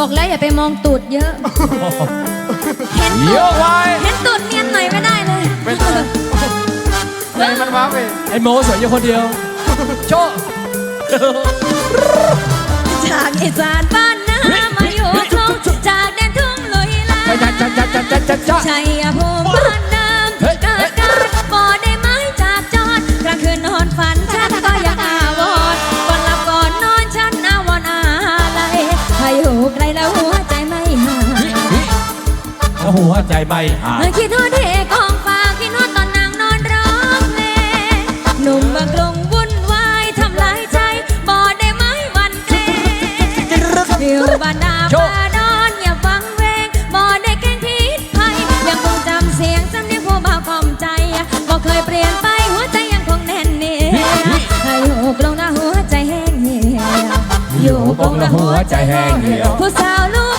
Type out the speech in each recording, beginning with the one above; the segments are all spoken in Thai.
บอกแล้วอย่าไปมองตูดเยอะ เห็นตูเยดอะไว้เห็นตูดเนียนหน่อยไม่ได้เลยไม่ได้ใจมันว้าไปไอ้โมสวยอยู่คนเดียวโชว์จากอีสานบ้านนามาอยู่คลองจากแดนทุ่งลุยลา จัดจัดจัดจัดจัดจัดจัดชัยภูมิบ้าน หัวใจไม่หาคิดทอดเด็กองฝาคิดทอดตอนนางนอนร้องเพลงหนุ่มบางกรุงวุ่นวายทำลายใจบ่ได้ไม้วันเกรงอยู่บ้านนาป่าดอนอย่าฟังเพลงบ่ได้แกล้งพิษภัยยังคงจำเสียงสำเนียงผู้บ่าวกล่อมใจบ่เคยเปลี่ยนไปหัวใจยังคงแน่นเหนียวให้อยู่กลงหน้าหัวใจแห้งเหี่ยว อยู่กงแล้วหัวใจแห้งเหี่ยว ผู้สาวลู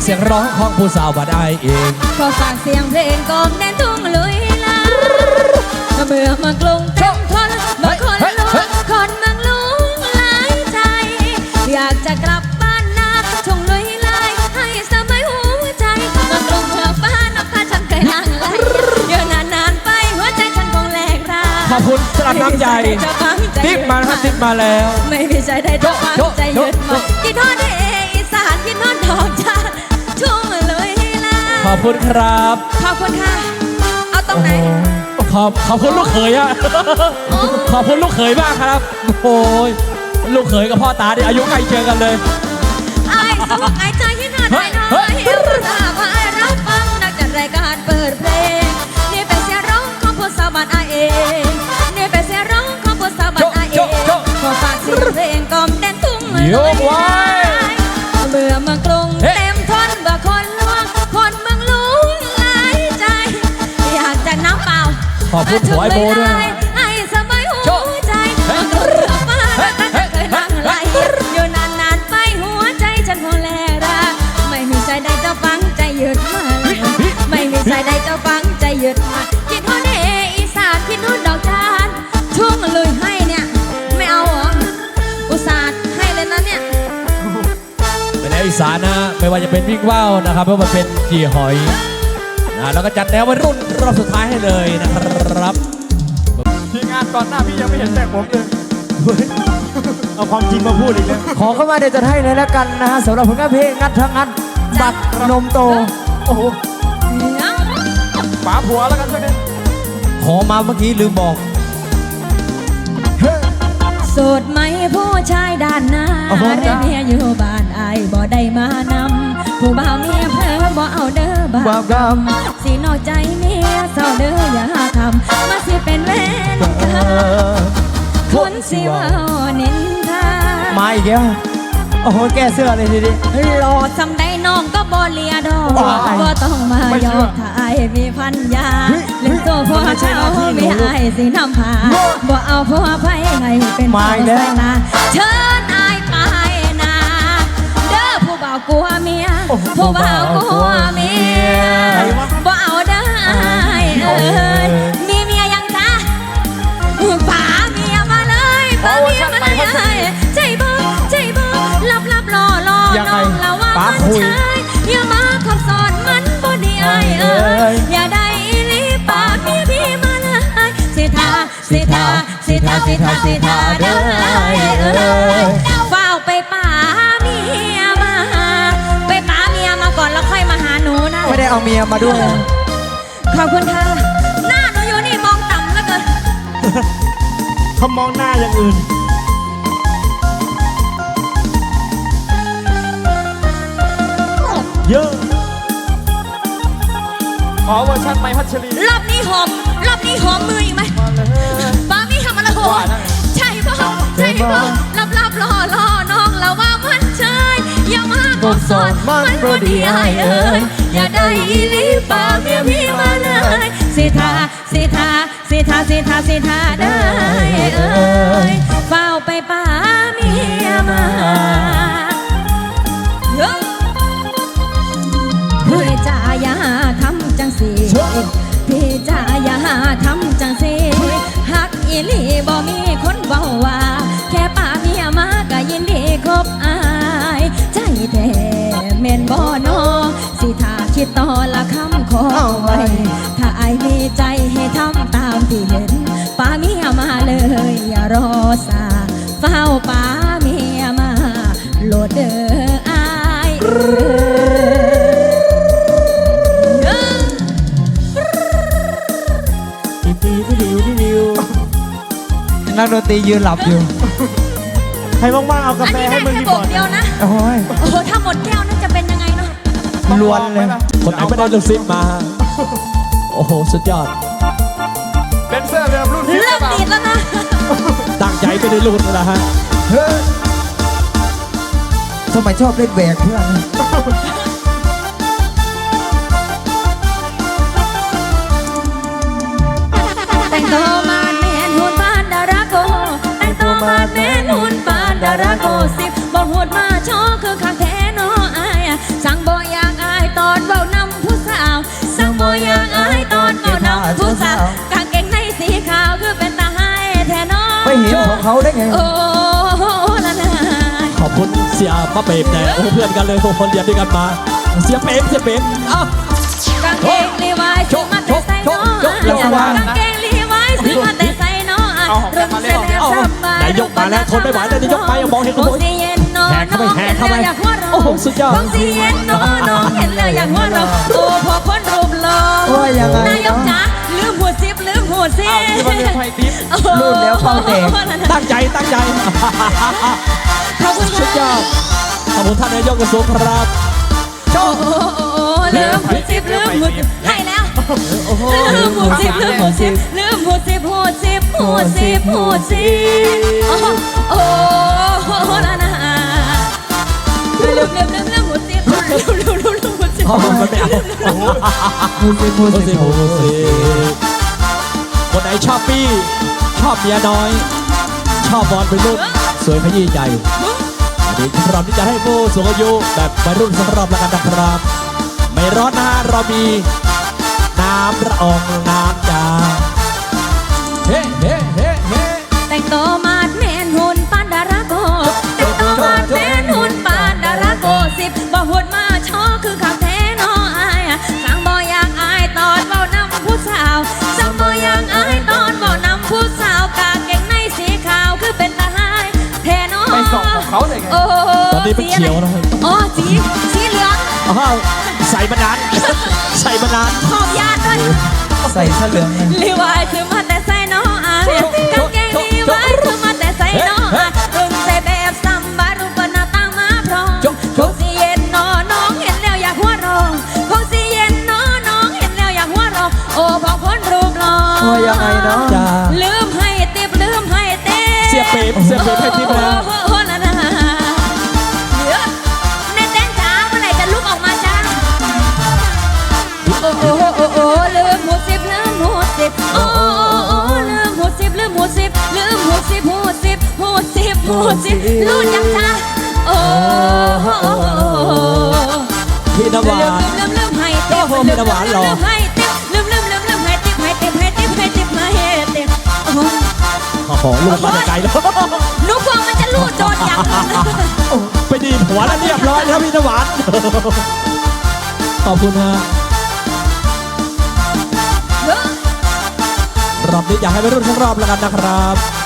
เป็นเสียงร้องของผู้สาวบัดไอายเองขอฝากเสียงเพลงกองแดนทุ่งลุยลาเมื่อมากรุงเต็มทนบางคนลุกคนเมืองลุงหลายใจ อยากจะกลับบ้านนาทุ่งลุยลายให้สบายหัวใจมากรุงเมืองฟ้านับพาฉันเคยนั่งไหลเดี๋ยวนานๆไปหัวใจฉันคงแหลกราขอบคุณสำหรับน้ำใจติ๊บมานะครับติ๊บมาแล้ว ไม่มีใจได้จะฟังใจหยุดหมดกินทอดเออีสานกินทอดดอกจ อบคุณครับ ขอบคุณค่ะ เอาตรงไหน ขอบขอบคุณลูกเขยอะโอ้ขอบคุณลูกเขยมากครับ โอ้ยลูกเขยกับพ่อตาเนี่ยอายุใกล้เคียงกันเลยไอ้สุขไอ้ใจที่น่าได้น้อยรู้ทราบว่าไอ้รับฟังนักจัดรายการเปิดเพลง นี่เป็นเสียงร้องของผู้สาวบ้านไอเองนี่เป็นเสียงร้องของผู้สาวบ้านไอเองขอฝากเสียงเพลงกล่อมแดนทุ่งยกไขอบคุณหัวไอโบด้วยให้สบายหัวใจเฮ้ยมันเรือฟ้าเฮ้ยตั้งแต่เคยนั่งไหลอยู่นานๆไปหัวใจฉันคงแลราไม่มีใจใดจะฟังใจหยุดมาไม่มีใจใดจะฟังใจหยุดมาคิดฮอดเออีสานคิดฮอดดอกจานช่วงลุยให้เนี่ยไม่เอาหรออุตส่าห์ให้เลยนะเนี่ยเป็นแนอีสานนะไม่ว่าจะเป็นวิ่งว่าวนะครับไม่ว่าจะเป็นจีหอย แล้วก็จัดแนววัยรุ่นรอบสุดท้ายให้เลยนะครับ ทีงานก่อนหน้าพี่ยังไม่เห็นแต่งผมเลยเอาความจริงมาพูดอีกแล้วขอเข้ามาเดี๋ยวจะให้เลยแล้วกันนะฮะสำหรับผลงานเพลงงัดทั้งงัดบัตรนมโตโอ้โหป๋าผัวแล้วกันสักนิดขอมาเมื่อกี้ลืมบอกโสดไหมผู้ชายด้านหน้าโอ้โหได้เมียอยู่บ้านอายบ่ได้มานำ ผู้บ่าวเมียเพอบ่เอาเด้อบ่าบาปกรรมสินอกใจเมียเศร้าเด้ออย่าทำมาสิเป็นแฟนเอกันอคนสิเว่านินทามาอีกแล้วโอ้โหแก้เสื้อเลยทีนี้หลอดสำได้น้องก็บ่เลียดอกว้ายบ่ต้องมายอมถ่ายมีพันยาเล่นตัวพ่อเช้าไม่อายสินำพาบ่เอาพ่อไผให้เป็นมาอีกแล้วใส่ตาเชิญ กลัวเมียผู้บ่าวกลัวเมียบ่เอาเด้ออายเอ้ยมีเมียยังจ้าป๋าเมียมาเลยป๋าเมียมาเลยเอ้ยใจบ่ใจบ่ลับลับรอรอยังไงน้องละว่าป๋ามันคุยใช่อย่ามาขับสอนมันบ่ดีอายเอ้ยอย่าได้อีหลีป๋าเมียพี่มาเลยสิทาสิทาสิทาสิทาสิทาเด้อเอ้ย ไม่ได้เอาเมียมาด้วย ขอบคุณค่ะ หน้าหนูอยู่นี่มองต่ำแล้วเกินเขามองหน้าอย่างอื่น เยอะ ขอเวอร์ชันไม้พัชรีรอบนี้หอมรอบนี้หอมมืออีกไหมมาเลย ป้ามีทำอะไรโหว่าแล้วใช่ป่ะใช่ป่ะลับลับๆรอรอ อย่ามากสอนมันบ่ดีไอเอ้ยอย่าได้อีลีป้าเมียพี่มาเลยสิทาสิทาสิทาสิทาสิทาได้เอ้ยเฝ้าไปป้าเมียมาเฮ้ยพี่จ๋าอย่าทำจังสิพี่จ๋าอย่าทำจังสิหักอีลีบ่มีคนเบาว่า ถ้าอายมีใจให้ทำตามที่เห็นป้าเมียมาเลย อย่ารอสาเฝ้าป้าเมียมาโหลดเด้ออายเด้อนักดนตรียืนหลับอยู่ ใครว่างๆเอากาอันแฟนี้ให้ได้มึงแค่ดีโบก่อกนเดียวนะโอ้ยโอ้โหถ้าหมดแก้วน่าจะเป็นยังไงเนาะล้วนเลย คนไหนไม่ได้ลูกซิปมาโอ้โห สุดยอดเดนเซอร์แบบรุ่นพี่เริ่มดีดแล้วนะ ตั้งใจไปในรุ่นนะฮะเฮ้ยสมัยชอบเล่นแหวกเพื่อน คุณเสียมาเปรมแต่โอ้โหเพื่อนกันเลยโอ้โหคนเรียนด้วยกันมา เสียเปรมเสียเปรมอ้าวกางเกงลีวายซื้อมาแต่ใส่น้องโจ๊ะโจ๊ะโจ๊ะกางเกงลีวายซื้อมาแต่ใส่น้องรุ่นเซเลบสบายไหนยกมาแล้วทนไม่ไหวแล้วนี่ยกไปมองเห็นขโมยคงสิเย็นน้องแหกเข้าไปแหกเข้าไปน้องห็นแล้วอยากหัวเราะโอ้โหสุดยอดคงสิเย็นน้องน้องเห็นแล้วอยากหัวเราะโอ้พอคนรูปหล่อโอ้ยยังไงนายกจ๋าลืมหัวซิปลืมหัวซิปอ้าวที่มันเรียกไฟติ๊บโอ้โหลืมแล้วเป้าแตกตั้งใจตั้งใจ ขอบคุณสุดยอค่ะดขอบคุณท่านนายกกระทรวงครับโอ้โหลืมหัวซิปลืมหัวซิปให้แล้วลืมหัวซิปลืมหัวซิปลืมหัวซิปหัวซิปหัวซิปหัวซิปโอ้โหโอ้โหละนะลืมลืมลืมลืมหัวซิปลืมลืมลืมลืมหัวซิปอ๋อมันไม่เอามูสิมูโอ้สิสิโอ้สิคนไหนชอบปี้ ชอบเมียน้อย ชอบบอลเป็นรุ่นสวยขยี้ใจวันนี้ พร้อมที่จะให้ผู้สูงอายุแบบวัยรุ่นสักรอบแล้วกันนะครับ ไม่ร้อนนะฮะเรามีน้ำระอองน้ำจา อนนี้เป็นเขียวนะอ๋อสีสีเหลืองอ้าวใส่มานาน ใส่มานานขอบยาดด้วยใส่เสื้อเหลืองเลยลีวายคือมาแต่ใส่น้ออายกางเกงลีวายคือมาแต่ใส่น้ออายรุ่นใส่แบบซัมบารูปหน้าต่างมาพร้อมจกคงสิเย็นน้อน้องเห็นแล้วอยากหัวเรอคงสิเย็นน้อน้องเห็นแล้วอยากหัวเรอโอ้พอคนรูปหล่อโอ้ยยังไงเนาะจ้าลืมให้ติบลืมให้เต้เสียเปรมเสียเปรมให้ทิพ สิบหัวสิบลุ้นยังจ้าโอ้โอ้โอ้โอ้พี่น้ำหวานลืมลืมให้ติ๊บโอ้โหมีน้ำหวานเหรอลืมให้ติ๊บลืมลืมลืมลืมให้ติ๊บให้ติ๊บให้ติ๊บให้ติ๊บให้ติ๊บโอ้โหโอ้โหลูกมาแต่ไกลแล้วหนูกลัวมันจะลูดโดนอย่างนั้นไปดีดหัวแล้วเรียบร้อยแล้วพี่น้ำหวานขอบคุณฮะเฮ้ยรอบนี้อยากให้ไปรุ่นสักรอบแล้วกันนะครับ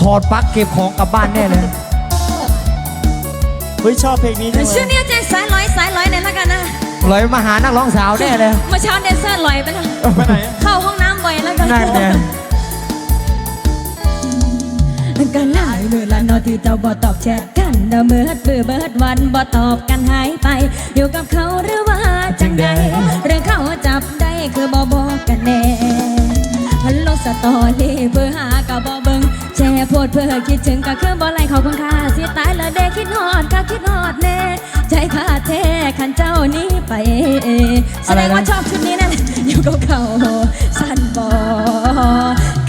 ถอดปลั๊กเก็บของกลับบ้านแน่เลยเฮ้ยชอบเพลงนี้จังเลชื่อย เนี่ยใจสายลอยสายลอยหน่อยละกันนะลอยมาหานักร้องสาวแน่เลยเมื่อเช้าแดนเซอร์ลอยไปแล้วไปไหนอะเข้าห้องน้ำบ่อยแล้วกันนั่นไงกันหลายมือละเนอที่เจ้าบ่ตอบแชทกันเดอเมื่อเบื่อเบิดวันบ่ตอบกันหายไป อยู่กับเขาหรือว่าจังใดหรือเขาจับได้คือบ่บอกกันแน่ลงสตอรี่เพื่อหากับบ่เบิง แชร์โพดเพื่อคิดถึงก็คือบ่ไล่เขาคุณค่าสิตายแล้วเด้คิดฮอดก็คิดฮอดแน่ใจขาดแท้ขันเจ้านี้ไปแสดงว่าชอบชุดนี้นั่นอยู่กับเขาสั้นบ่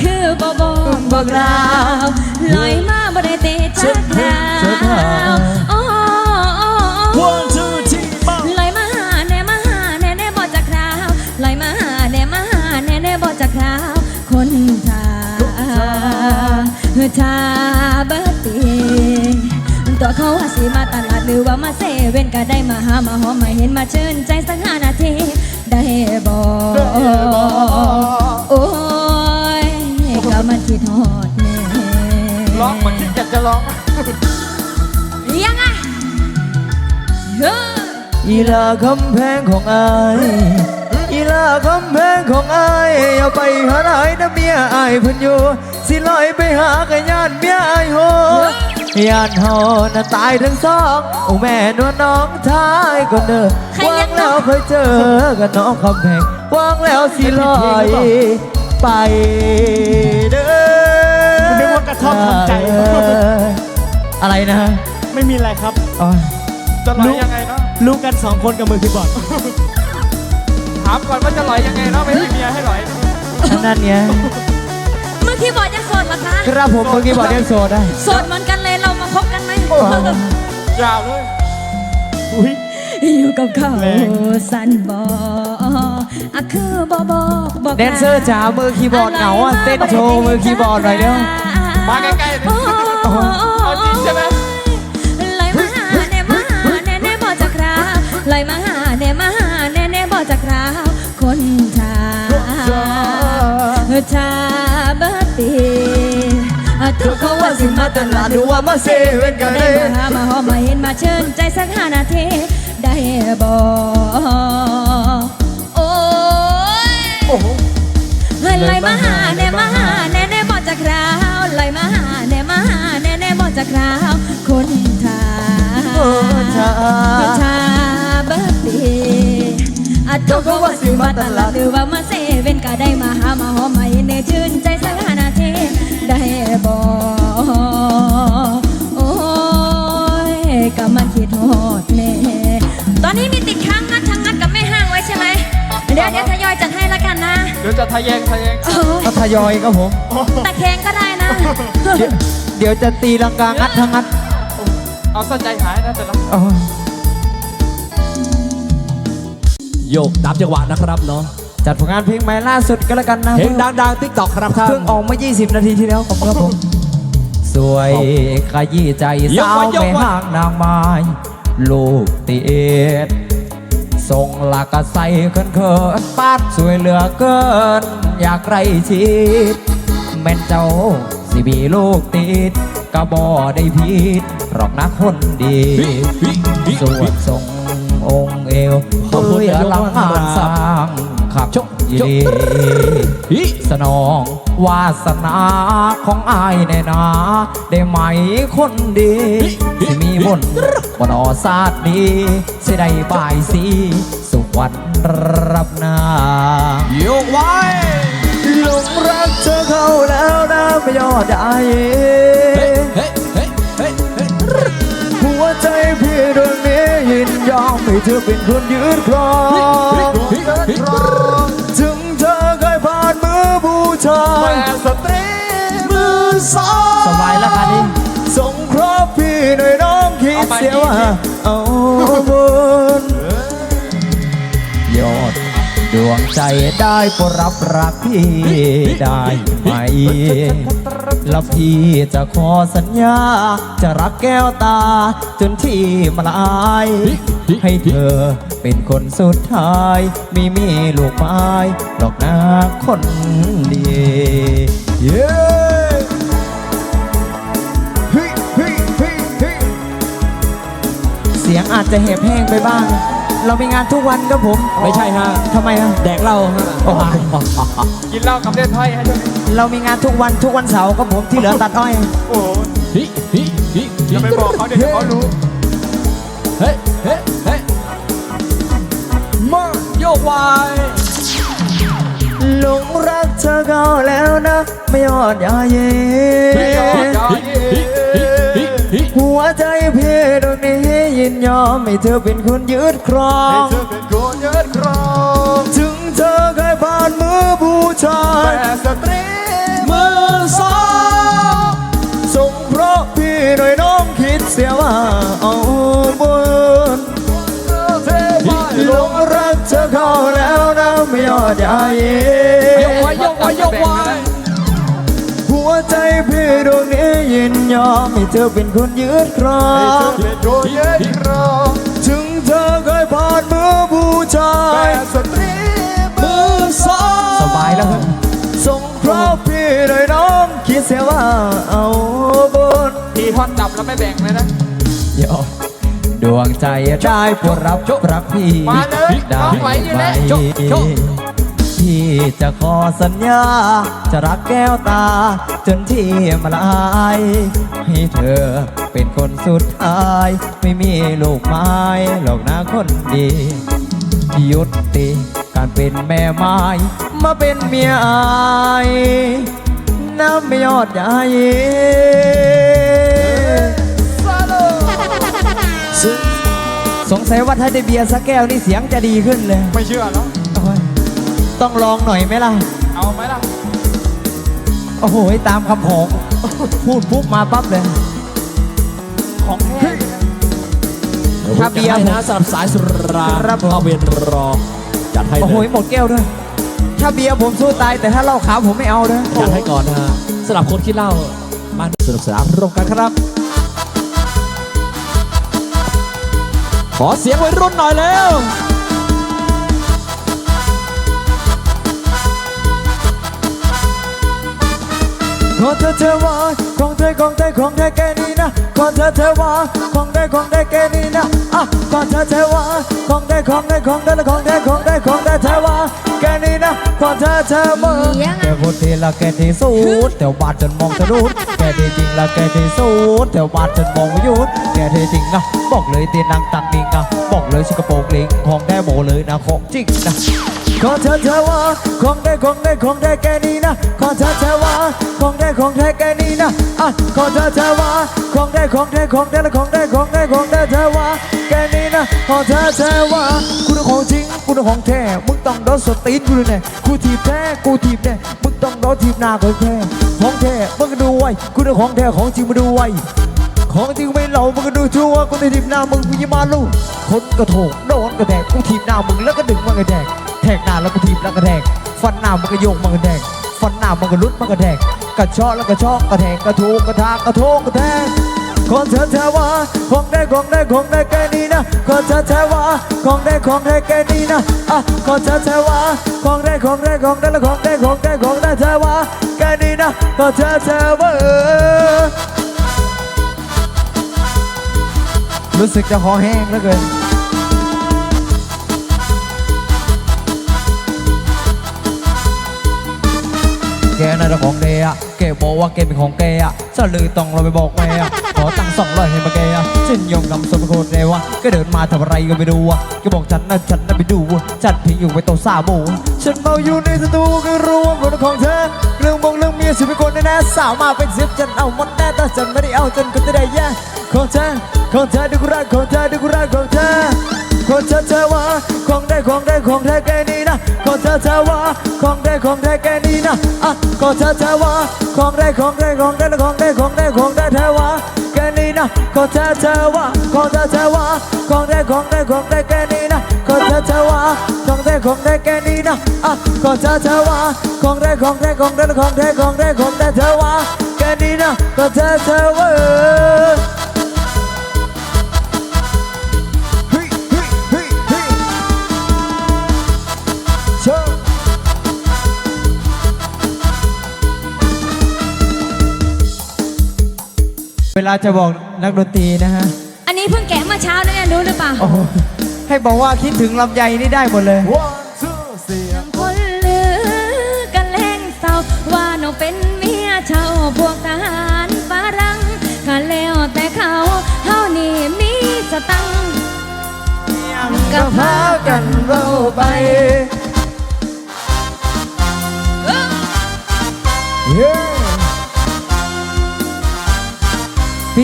คือบ่บอกบอกลาลอยมาบ่ได้ติดชักราว ชาเบิร์ตีตัวเขาว่าสิมาตลาดหรือว่ามาเซเว่นก็ได้มาหามาหอมมาเห็นมาเชิญใจสักห้านาทีได้บอกโอ้ยก็มันคิดฮอดแน่ร้องเหมือนที่อยากจะร้องยังไงเฮ้ออีลาคำแพงของอายอีลาคำแพงของอายเอาไปหาไหนนะเมียอายเพิ่นอยู่ สิลอยไปหากะยานเมียอายโหยานเฮาน่ะตายทั้งสองโอ้แม่นวลน้องทายก็เด้อวางแล้วเคยเจอกับน้องคำแพงวางแล้วสิลอยไปเด้อนึกว่ากระท่อมทำใจ อะไรนะ ไม่มีอะไรครับอ๋อจะลอยยังไงเนาะรู้กันสองคนกับมือคีย์บอร์ดถามก่อนว่าจะลอยยังไงเนาะไม่มีเมียให้ลอยอันนั้นเนี่ย เมื่อกี้บอดยังโสดเหรอคะครับผมเมื่อกี้บอกเรียกโซได้โสดเหมือนกันเลยเรามาคบกันไหมยาวเลยอุ้ย อยู่กับเขาแรง สันบออะคือบอบอกบอกแดนเซอร์จ๋ามือคีย์บอร์ดเหงาอะเต้นโชว์มือคีย์บอร์ดหน่อยเร็ว มาใกล้ๆโอ้เอาจริงใช่ไหมเลยมาหาแน่มาหาแน่แน่บอจากราวเลยมาหาแน่มาหาแน่แน่บอจากราวคนชาชาเบิร์ตีทุก เขาว่าสิมาตลาดดูว่ามาเซเว่นกันได้เลยมาหามาหอมมาเห็นมาเชิญใจสักห้านาทีได้บอกโอ้ยโอ้โหเฮ้ยเลยมาหาแน่มาหาแน่แน่บอกจากราวเลยมาหาแน่มาหาแน่แน่บอกจากราวคนทาโอ้ชาคนทาเบิร์ดดีอาทุกว่าสิมาตลาดหรือว่ามาเซเว่นก็ได้มาหามา อยจัดให้ละกันนะ เดี๋ยวจะทะแยงทะแยงโอ้ยก็ทยอยครับผม ตะแคงก็ได้นะ เดี๋ยวเดี๋ยวจะตีลังกางัดทั้งงัดเอาสนใจหายนะแต่ละอ๋อโยกตามจังหวะนะครับเนาะจัดผลงานเพลงใหม่ล่าสุดก็แล้วกันนะเพลงดังๆติ๊กตอกครับท่านเพิ่งออกมา 20 นาทีที่แล้วขอบคุณครับผม สวยขยี้ใจยกสาวไว้ยกไม่ไว้ห่างนางไม้ลูกติเอ็ด ทรงหลักกะใส่เขินเขินปาดสวยเหลือเกิน อยากไรชิดแม่นเจ้าสิบีลูกติดกะบอได้ผิดหรอกนะคนดีสวดทรงองค์เอวขอบคุณเพื่อนะยกลังว่าธรรมหาดาสร้าง ขับชกยีชกดีฮิสนองวาสนาของอายแน่นา ได้ไหมคนดีที่มีบนบนอศาสตร์ดีสิได้บายสีสุขวันรับหนาโยกไว้หลงรักเธอเข้าแล้วนะไม่ยอดได้เฮ้ยเฮ้ยเฮ้ยเฮ้ยเฮ้ยหัวใจพี่ดวงนี้ยินยอมให้เธอเป็นคนยืนครอง ชายแต่สตรีมือสองสบายแล้วคันนี้ส่งครอบพี่หน่อยน้องคิดเสียว่าเอาบุญยอดดวงใจได้โปรดรับรักพี่ได้ไหม แล้วพี่จะขอสัญญา จะรักแก้วตา จนที่มาลาย ให้เธอเป็นคนสุดท้ายมีมีลูกไม้ดอกนาคนดี เย้เฮ้ยเฮ้ยเฮ้ยเฮ้ยเสียงอาจจะแหบแห้งไปบ้าง เรามีงานทุกวันครับผมไม่ใช่ฮะทำไมอะแดกเหล้าฮะโอ้ยกินเหล้ากับเล่นไพ่ให้ด้วยเรามีงานทุกวันทุกวันเสาร์ครับผมที่เหลือตัดอ้อยโอ้โหฮิฮิฮิอย่าไปบอกเขาเดี๋ยวเขารู้เฮ้ยเฮ้ยเฮ้ยมาโยกไว้หลงรักเธอเขาแล้วนะ ไม่ยอดยาเย หัวใจพี่ตรงนี้ยินยอมให้เธอเป็นคนยืดครอให้งเธอเป็นคนยืดครองถึงเธอเคยผ่านมือผู้ชายแต่สตรีมือสองส่งเพราะพี่หน่อยน้องคิดเสียว่าเอาบุญหลงรักเธอเข้าแล้วนะไม่ยอดยาเย ยินยอมให้เธอเป็นคนยืนครอให้งเธอเป็นโดยเย็นรอถึงเธอเคยผ่านมือผู้ชาแต่ยสตรีมือสองสบายแล้วครับส่งเพราะพี่หน่อยน้องคิดเสียว่าเอาบนทีท่อนดับแล้วไม่แบ่งเลยนะยอมดวงใจได้โปรดรับรักพี่มาเลยได้น้องไหวอยู่ไหมแล้ว พี่จะขอสัญญา จะรักแก้วตา จนที่มาลาย ให้เธอเป็นคนสุดท้าย ไม่มีลูกไม้หรอกนะคนดียุติการเป็นแม่ไม้ มาเป็นเมียอายน้ำไม่ยอดใหญ่สงสัยว่าถ้าได้เบียร์สักแก้วนี่เสียงจะดีขึ้นเลย ไม่เชื่อแล้วโอ้ย ต้องลองหน่อยไหมล่ะ เอาไหมล่ะ โอ้โห ตามคำของ พูดปุ๊บมาปั๊บเลย ของแท้ถ้าเบียร์ให้นะสำหรับสายสุราครับผมเข้าเวรรอจัดให้โอ้เลโหยหมดแก้วด้วย ถ้าเบียร์ผมสู้ตาย แต่ถ้าเหล้าขาวผมไม่เอาเด้อจัดให้ก่อนนะฮะสำหรับคนที่เล่ามาสนุกสนานร่วมกันครับ ขอเสียงวัยรุ่นหน่อยแล้ว ขอเธอเธอว่าของเธอของเธอของเธอแค่นี้นะขอเธอเธอว่าของเธอของเธอแค่นี้นะอะขอเธอเธอว่าของเธอของเธอของเธอของเธอของเธอของเธอเธอว่าแค่นี้นะขอเธอเธอว่าแกพูดทีละแกที่สุดแต่วาดจนมองทะลุแกที่จริงละแกที่สุดแต่วาดจนมองไม่หยุดแกที่จริงนะบอกเลยตีนางตังนิง นะ บอกเลยชิกระโปรงลิงของแท้โมเลยนะของจริงนะขอเธอเธอว่าของได้ของได้ของได้แกนี้นะขอเธอเธอว่าของได้ของได้แกนี้นะอะขอเธอเธอว่าของได้ของได้ของได้และของได้ของได้ของได้เธอว่าแกนี้นะขอเธอเธอว่าคุณของจริงคุณของแท้มึงต้องโดนสตีนกูเลยแน่กูทีบแท้กูทีบแน่มึงต้องโดนทีบหน้าของแท้ของแท้มึงก็ดูไว้คุณของแท้ของจริงมาดูไว้ ของจริงไม่เหล่ามึงก็ดูชัวร์กูจะทีบหน้ามึงกูอยิ่มาลูกคนก็โถกโดนก็แดกกูทีบหน้ามึงแล้วก็ดึงมันก็แดกแทกหน้าแล้วก็ทีบแล้วก็แดกฟันหน้ามันก็โยกมันก็แดกฟันหน้ามันก็ลุดมันก็แดกกระชอแล้วก็ชอกกระแทกกระทูกระทากกระโทกกระแทกของเธอเธอว่าของได้ของได้ของได้แค่นี้นะของเธอเธอว่าของได้ของได้แค่นี้นะอะของเธอเธอว่าของได้ของได้ของได้แล้วของได้ของได้ของได้เธอว่าแค่นี้นะของเธอเธอว่า รู้สึกจะคอแห้งเหลือเกินแกน่าจะของแกอะ บอกว่าแกเป็นของแกอะฉันเลยต้องเราไปบอกแม่อะขอตังค์สองร้อยให้มาแกอะฉันยอมนำสมโคตรเลยวะก็เดินมาทำอะไรก็ไม่รู้อะแกบอกฉันนะฉันน่ะไปดูอะฉันเพิงอยู่ไปโตซาโบฉันเมาอยู่ในสตูก็รู้ว่าเป็นของเธอเรื่องบงเรื่องเมียสิเป็นคนแน่สาวมาเป็นสิบฉันเอาหมดแน่แต่ฉันไม่ได้เอาจนก็จะได้แย่ของเธอของเธอดูกูรักของเธอดูกูรักของเธอของเธอเธอว่าของได้ของได้ของแท้แค่นี้ นะขอเธอเธอว่าของได้ของแท้แค่นี้นะอะขอเธอเธอว่าของได้ของได้ของได้ของได้ของได้ของได้เธอว่าแค่นี้นะขอเธอเธอว่าของเธอเธอว่าของได้ของได้ของได้แค่นี้นะขอเธอเธอว่าของได้ของได้แค่นี้นะอะขอเธอเธอว่าของได้ของได้ของได้ของได้ของได้ของได้เธอว่าแค่นี้นะขอเธอเธอว่า เวลาจะบอกนักดนตรีนะฮะ อันนี้เพิ่งแกะเมื่อเช้านะเนี่ยรู้หรือเปล่าโอ้โหให้บอกว่าคิดถึงลำไยนี่ได้หมดเลย one two เสียงคนลือกันแรงเศร้าว่าน้องเป็นเมียเช่าพวกทหารฝรั่งกันแล้วแต่เขาเท่านี้มีสตังค์ ก็พากันเราไป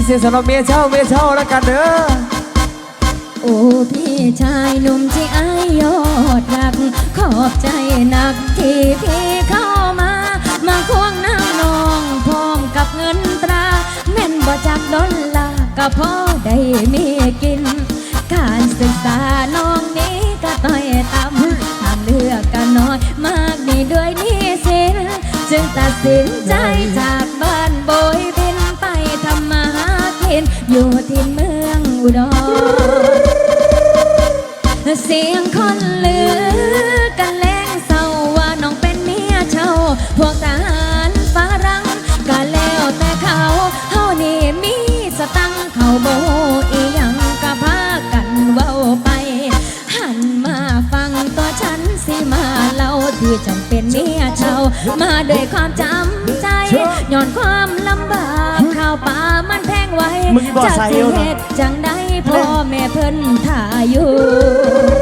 พิเศษสำหรับเมียเช่าเมียเช่าแล้วกันเด้อโอ้พี่ชายหนุ่มที่อายยอดรัก ขอบใจนักที่พี่เข้ามา มาควงน้ำนองพร้อมกับเงินตรา แม่นบ่จักดอลลาร์ก็พอได้มีกิน การศึกษาน้องนี้ก็ต้อยต่ำทางเลือกก็น้อย มากนี่ด้วยหนี้สินจึงตัดสินใจจาก ดรเสียงคนลือกันแล้งเศร้าว่าน้องเป็นเมียเช่าพวกทหารฝรั่งก็แล้วแต่เขาเฮานี่มีสตังเขาโบอีหยังก็พากันเว้าไป หันมาฟังตัวฉันสิมาเล่าที่จำเป็นเมียเช่ามาด้วยความจำ มื่อกี้บอกใส่สิเอวนะเฮ็ดจังได้พ่อแม่เพิ่นถ่ายอยู่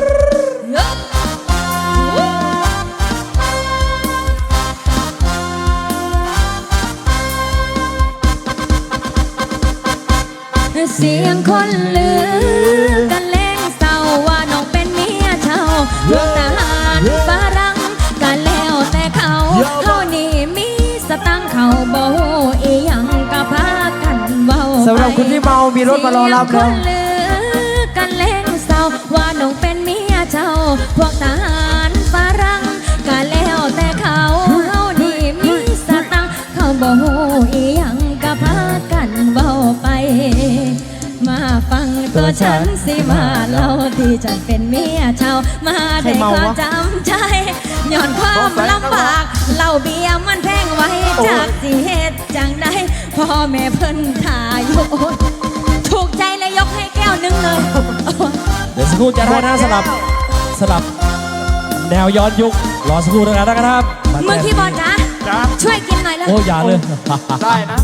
เมา มีรถมารอรับเสียงนะคนลือกันแล้งเศร้าว่าน้องเป็นเมียเช่าพวกทหารฝรั่งก็แล้วแต่เขาเขานี่มีสตังค์เขาบ่ฮู้อีหยังก็พากันเว้าไป มาฟังตัวฉันสิมาเล่าที่ฉันเป็นเมียเช่ามาได้ความจำใจ ย้อนความลำบากเหล่าเบียร์มันแพงไว้จากสิเหตุจังได้พ่อแม่เพิ่นถ่ายอยู่โอ๊ยถูกใจเลยยกให้แก้วหนึงเลย เดี๋ยวสักครู่จะได้นะสลับสลับ แนวย้อนยุครอสักครู่นะครับนะครับมือคีย์บอร์ดจ้ะจ้าช่วยกินหน่อยเลยโอ้อย่าเลยได้นะ